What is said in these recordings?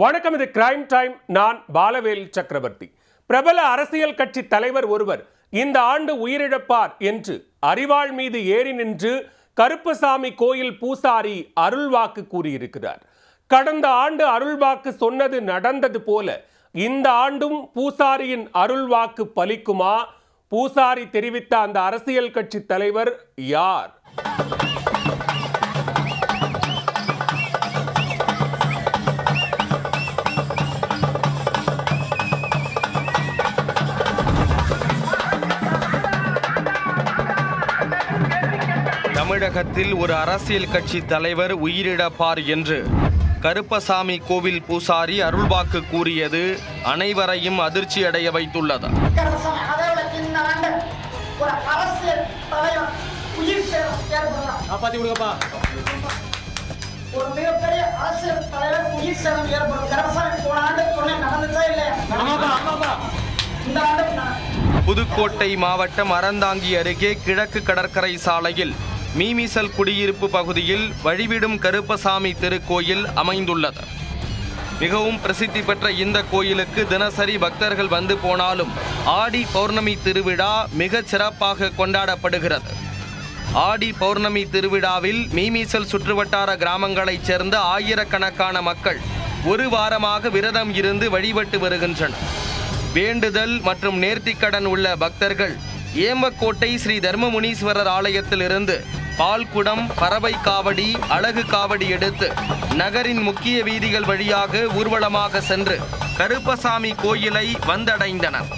வணக்கம் இது crime time நான் பாலவேல் சக்கரவர்த்தி. பிரபல அரசியல் கட்சி தலைவர் ஒருவர் இந்த ஆண்டு உயிரிழப்பார் என்று அறிவாள் மீது ஏறி நின்று கருப்பசாமி கோயில் பூசாரி அருள்வாக்கு கூறியிருக்கிறார். கடந்த ஆண்டு அருள்வாக்கு சொன்னது நடந்தது போல இந்த ஆண்டும் பூசாரியின் அருள்வாக்கு பலிக்குமா? பூசாரி தெரிவித்த அந்த அரசியல் கட்சி தலைவர் யார்? தமிழகத்தில் ஒரு அரசியல் கட்சி தலைவர் உயிரிழப்பார் என்று கருப்பசாமி கோவில் பூசாரி அருள்வாக்கு கூறியது அனைவரையும் அதிர்ச்சி அடைய வைத்துள்ளது. ஒரு மிகப்பெரிய அரசியல் தலைவர் உயிர் சேதம் ஏற்படும். கரசனை போன ஆண்டு புதுக்கோட்டை மாவட்டம் அறந்தாங்கி அருகே கிழக்கு கடற்கரை சாலையில் மீமிசல் குடியிருப்பு பகுதியில் வழிவிடும் கருப்பசாமி திருக்கோயில் அமைந்துள்ளது. மிகவும் பிரசித்தி பெற்ற இந்த கோயிலுக்கு தினசரி பக்தர்கள் வந்து போனாலும் ஆடி பௌர்ணமி திருவிழா மிகச் சிறப்பாக கொண்டாடப்படுகிறது. ஆடி பௌர்ணமி திருவிழாவில் மீமீசல் சுற்றுவட்டார கிராமங்களைச் சேர்ந்த ஆயிரக்கணக்கான மக்கள் ஒரு வாரமாக விரதம் இருந்து வழிபட்டு வருகின்றனர். வேண்டுதல் மற்றும் நேர்த்திக்கடன் உள்ள பக்தர்கள் ஏம்பக்கோட்டை ஸ்ரீ தர்மமுனீஸ்வரர் ஆலயத்திலிருந்து பால்குடம் பறவை காவடி அழகு காவடி எடுத்து நகரின் முக்கிய வீதிகள் வழியாக ஊர்வலமாக சென்று கருப்பசாமி கோயிலை வந்தடைந்தனர்.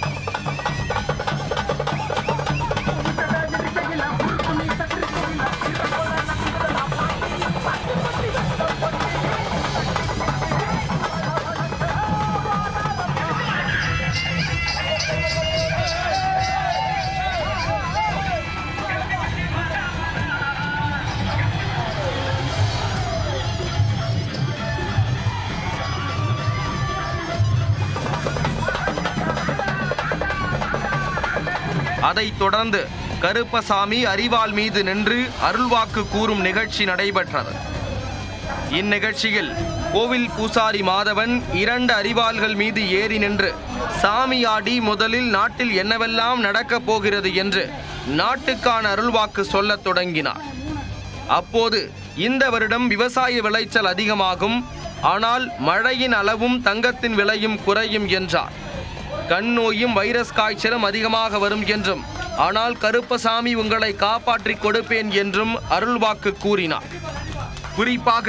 அதைத் தொடர்ந்து கருப்பசாமி அரிவாள் மீது நின்று அருள்வாக்கு கூறும் நிகழ்ச்சி நடைபெற்றது. இந்நிகழ்ச்சியில் கோவில் பூசாரி மாதவன் இரண்டு அறிவாள்கள் மீது ஏறி நின்று சாமி ஆடி முதலில் நாட்டில் என்னவெல்லாம் நடக்கப் போகிறது? என்று நாட்டுக்கான அருள்வாக்கு சொல்லத் தொடங்கினார். அப்போது இந்த வருடம் விவசாய விளைச்சல் அதிகமாகும் ஆனால் மழையின் அளவும் தங்கத்தின் விலையும் குறையும் என்றார். கண் நோயும் வைரஸ் காய்ச்சலும் அதிகமாக வரும் என்றும் ஆனால் கருப்பசாமி உங்களை காப்பாற்றிக் கொடுப்பேன் என்றும் அருள்வாக்கு கூறினார். குறிப்பாக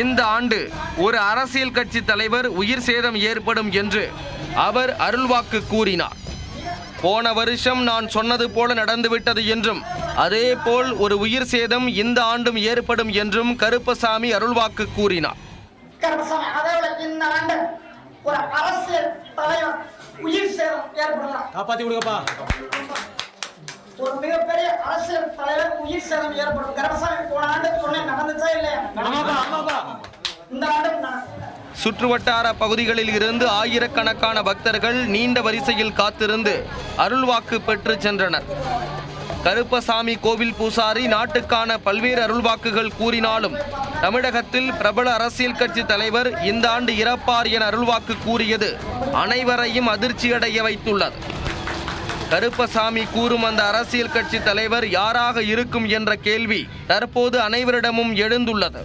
இந்த ஆண்டு ஒரு அரசியல் கட்சி தலைவர் உயிர் சேதம் ஏற்படும் என்று அவர் அருள்வாக்கு கூறினார். போன வருஷம் நான் சொன்னது போல நடந்துவிட்டது என்றும் அதே போல் ஒரு உயிர் சேதம் இந்த ஆண்டும் ஏற்படும் என்றும் கருப்பசாமி அருள்வாக்கு கூறினார். உயிர் சேதம் ஏற்படுறார் காப்பாத்தி கொடுங்கப்பா. ஒரு மிகப்பெரிய அரசியல் தலைவர் உயிர் சேதம் ஏற்படும். கரசனை போன ஆண்டு சொன்னேன் நடந்துச்சா இல்லையா? இந்த ஆண்டு நடக்கும் சுற்றுவட்டார பகுதிகளில் இருந்து ஆயிரக்கணக்கான பக்தர்கள் நீண்ட வரிசையில் காத்திருந்து அருள்வாக்கு பெற்று சென்றனர். கருப்பசாமி கோவில் பூசாரி நாட்டுக்கான பல்வேறு அருள்வாக்குகள் கூறினாலும் தமிழகத்தில் பிரபல அரசியல் கட்சி தலைவர் இந்த ஆண்டு இறப்பார் என அருள்வாக்கு கூறியது அனைவரையும் அதிர்ச்சியடைய வைத்துள்ளது. கருப்பசாமி கூறும் அந்த அரசியல் கட்சி தலைவர் யாராக இருக்கும் என்ற கேள்வி தற்போது அனைவரிடமும் எழுந்துள்ளது.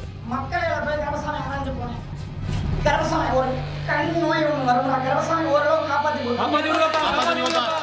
கரசானை ஒரு கண் நோய் ஒன்று ஓரளவு காப்பாற்றி